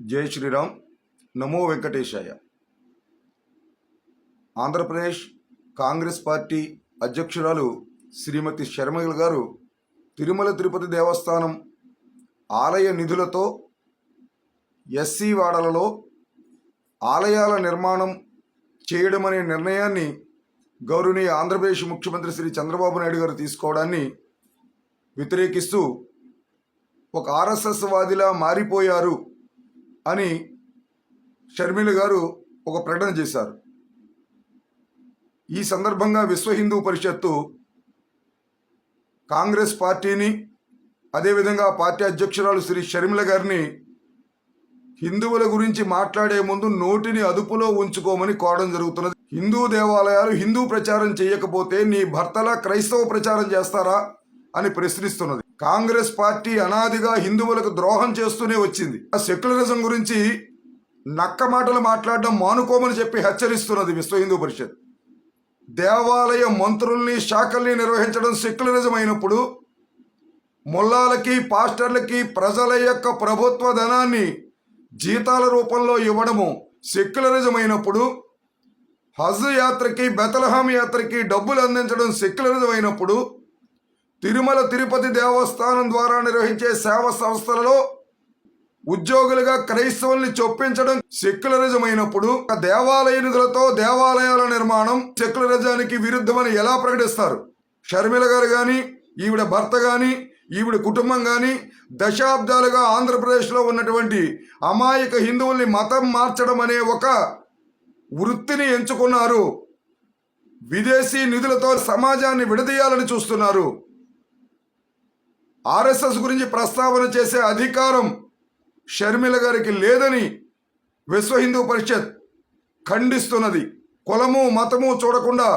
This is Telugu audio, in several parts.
జై శ్రీరామ్. నమో వెంకటేశాయ. ఆంధ్రప్రదేశ్ కాంగ్రెస్ పార్టీ అధ్యక్షురాలు శ్రీమతి శర్మల గారు తిరుమల తిరుపతి దేవస్థానం ఆలయ నిధులతో ఎస్సీ వాడలలో ఆలయాల నిర్మాణం చేయడం అనే నిర్ణయాన్ని గౌరవనీయ ఆంధ్రప్రదేశ్ ముఖ్యమంత్రి శ్రీ చంద్రబాబు నాయుడు గారు తీసుకోవడాన్ని వ్యతిరేకిస్తూ ఒక ఆర్ఎస్ఎస్ వాదిలా మారిపోయారు అని షర్మిల గారు ఒక ప్రకటన చేశారు. ఈ సందర్భంగా విశ్వ హిందూ పరిషత్తు కాంగ్రెస్ పార్టీని అదేవిధంగా పార్టీ అధ్యక్షురాలు శ్రీ షర్మిల గారిని హిందువుల గురించి మాట్లాడే ముందు నోటిని అదుపులో ఉంచుకోమని కోరడం జరుగుతున్నది. హిందూ దేవాలయాలు హిందూ ప్రచారం చేయకపోతే నీ భర్తలా క్రైస్తవ ప్రచారం చేస్తారా అని ప్రశ్నిస్తున్నది. కాంగ్రెస్ పార్టీ అనాదిగా హిందువులకు ద్రోహం చేస్తూనే వచ్చింది. ఆ సెక్యులరిజం గురించి నక్క మాటలు మాట్లాడడం మానుకోమని చెప్పి హెచ్చరిస్తున్నది విశ్వ హిందూ పరిషత్. దేవాలయ మంత్రుల్ని శాఖల్ని నిర్వహించడం సెక్యులరిజం అయినప్పుడు ముల్లాలకి పాస్టర్లకి ప్రజల యొక్క ప్రభుత్వ ధనాన్ని జీతాల రూపంలో ఇవ్వడము సెక్యులరిజం అయినప్పుడు హజ్ యాత్రకి బెతలహాం యాత్రకి డబ్బులు అందించడం సెక్యులరిజం అయినప్పుడు తిరుమల తిరుపతి దేవస్థానం ద్వారా నిర్వహించే సేవ సంస్థలలో ఉద్యోగులుగా క్రైస్తవుల్ని చొప్పించడం సెక్యులరిజం అయినప్పుడు ఆ దేవాలయ నిధులతో దేవాలయాల నిర్మాణం సెక్యులరిజానికి విరుద్ధమని ఎలా ప్రకటిస్తారు? షర్మిల గారు కానీ ఈవిడ భర్త కానీ ఈవిడ కుటుంబం కానీ దశాబ్దాలుగా ఆంధ్రప్రదేశ్లో ఉన్నటువంటి అమాయక హిందువుల్ని మతం మార్చడం అనే ఒక వృత్తిని ఎంచుకున్నారు. విదేశీ నిధులతో సమాజాన్ని విడదీయాలని చూస్తున్నారు. ఆర్ఎస్ఎస్ గురించి ప్రస్తావన చేసే అధికారం షర్మిల గారికి లేదని విశ్వ హిందూ పరిషత్ ఖండిస్తున్నది. కులము మతము చూడకుండా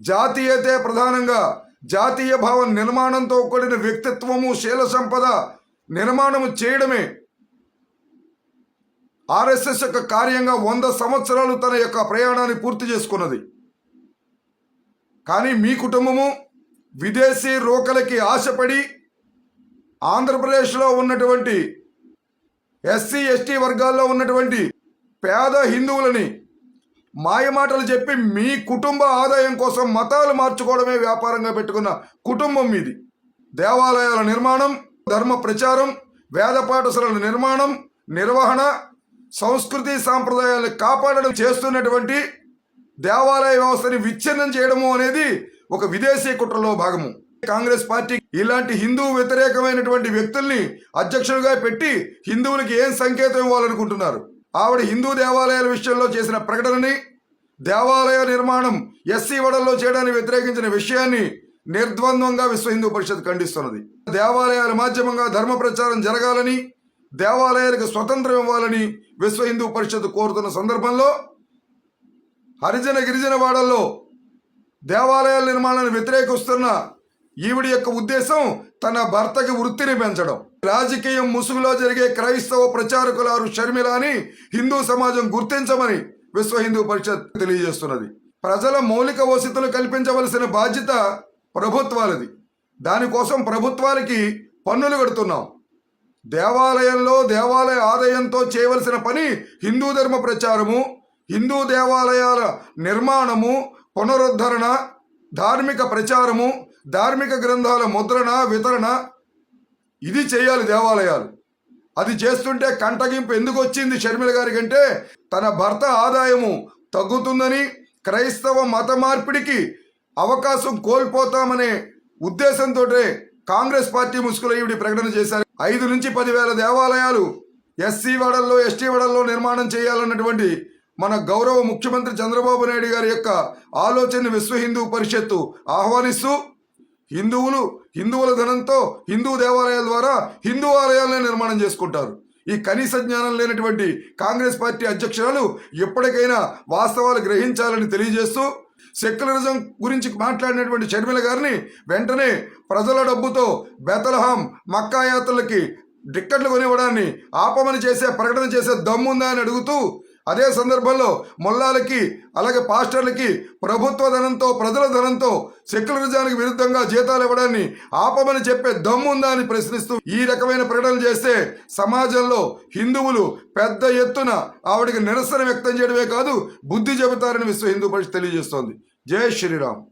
జాతీయతే ప్రధానంగా జాతీయ భావం నిర్మాణంతో కూడిన వ్యక్తిత్వము శీల సంపద నిర్మాణము చేయడమే ఆర్ఎస్ఎస్ యొక్క కార్యంగా వంద సంవత్సరాలు తన యొక్క ప్రయాణాన్ని పూర్తి చేసుకున్నది. కానీ మీ కుటుంబము విదేశీ రోకలకి ఆశపడి ఆంధ్రప్రదేశ్లో ఉన్నటువంటి ఎస్సీ ఎస్టీ వర్గాల్లో ఉన్నటువంటి పేద హిందువులని మాయమాటలు చెప్పి మీ కుటుంబ ఆదాయం కోసం మతాలు మార్చుకోవడమే వ్యాపారంగా పెట్టుకున్న కుటుంబం మీది. దేవాలయాల నిర్మాణం ధర్మ ప్రచారం వేద పాఠశాలల నిర్మాణం నిర్వహణ సంస్కృతి సాంప్రదాయాలను కాపాడడం చేస్తున్నటువంటి దేవాలయ వ్యవస్థని విచ్ఛిన్నం చేయడము అనేది ఒక విదేశీ కుట్రలో భాగము. కాంగ్రెస్ పార్టీ ఇలాంటి హిందూ వ్యతిరేకమైనటువంటి వ్యక్తుల్ని అధ్యక్షులుగా పెట్టి హిందువులకి ఏం సంకేతం ఇవ్వాలనుకుంటున్నారు? ఆవిడ హిందూ దేవాలయాల విషయంలో చేసిన ప్రకటనని దేవాలయ నిర్మాణం ఎస్సీ వడల్లో చేయడానికి వ్యతిరేకించిన విషయాన్ని నిర్ద్వంద్వంగా విశ్వ హిందూ పరిషత్ ఖండిస్తున్నది. దేవాలయాల మాధ్యమంగా ధర్మ ప్రచారం జరగాలని దేవాలయాలకు స్వతంత్రం ఇవ్వాలని విశ్వ హిందూ పరిషత్ కోరుతున్న సందర్భంలో హరిజన గిరిజన వాడల్లో దేవాలయాల నిర్మాణాన్ని వ్యతిరేకిస్తున్న ఈవిడి యొక్క ఉద్దేశం తన భర్తకి వృత్తిని పెంచడం. రాజకీయం ముసుగులో జరిగే క్రైస్తవ ప్రచారకులారు షర్మిలాని హిందూ సమాజం గుర్తించమని విశ్వ హిందూ పరిషత్ తెలియజేస్తున్నది. ప్రజల మౌలిక వసతులు కల్పించవలసిన బాధ్యత ప్రభుత్వాలది. దానికోసం ప్రభుత్వాలకి పన్నులు కడుతున్నాం. దేవాలయంలో దేవాలయ ఆదాయంతో చేయవలసిన పని హిందూ ధర్మ ప్రచారము హిందూ దేవాలయాల నిర్మాణము పునరుద్ధరణ ధార్మిక ప్రచారము ధార్మిక గ్రంథాల ముద్రణ వితరణ ఇది చేయాలి దేవాలయాలు. అది చేస్తుంటే కంటగింపు ఎందుకు వచ్చింది షర్మిల గారి కంటే? తన భర్త ఆదాయము తగ్గుతుందని క్రైస్తవ మత మార్పిడికి అవకాశం కోల్పోతామనే ఉద్దేశంతో కాంగ్రెస్ పార్టీ ముసుగులో ఈవిడి ప్రకటన చేశారు. ఐదు నుంచి పదివేల దేవాలయాలు ఎస్సీ వడల్లో ఎస్టీ వడల్లో నిర్మాణం చేయాలన్నటువంటి మన గౌరవ ముఖ్యమంత్రి చంద్రబాబు నాయుడు గారి యొక్క ఆలోచన విశ్వ హిందూ పరిషత్తు ఆహ్వానిస్తూ హిందువులు హిందువుల ధనంతో హిందూ దేవాలయాల ద్వారా హిందూ ఆలయాలనే నిర్మాణం చేసుకుంటారు. ఈ కనీస జ్ఞానం లేనటువంటి కాంగ్రెస్ పార్టీ అధ్యక్షురాలు ఎప్పటికైనా వాస్తవాలు గ్రహించాలని తెలియజేస్తూ సెక్యులరిజం గురించి మాట్లాడినటువంటి షర్మిల గారిని వెంటనే ప్రజల డబ్బుతో బెతలహాం మక్కా యాత్రలకి టిక్కెట్లు కొనివ్వడాన్ని ఆపమని చేసే ప్రకటన చేసే దమ్ముందా అని అడుగుతూ అదే సందర్భంలో మొల్లాలకి అలాగే పాస్టర్లకి ప్రభుత్వ ధనంతో ప్రజల ధనంతో సెక్యులరిజానికి విరుద్ధంగా జీతాలు ఇవ్వడాన్ని ఆపమని చెప్పే దమ్ముందా అని ప్రశ్నిస్తూ ఈ రకమైన ప్రకటనలు చేస్తే సమాజంలో హిందువులు పెద్ద ఎత్తున ఆవిడకి నిరసన వ్యక్తం చేయడమే కాదు బుద్ధి చెబుతారని విశ్వ హిందూ పరిషత్ తెలియజేస్తోంది. జై శ్రీరామ్.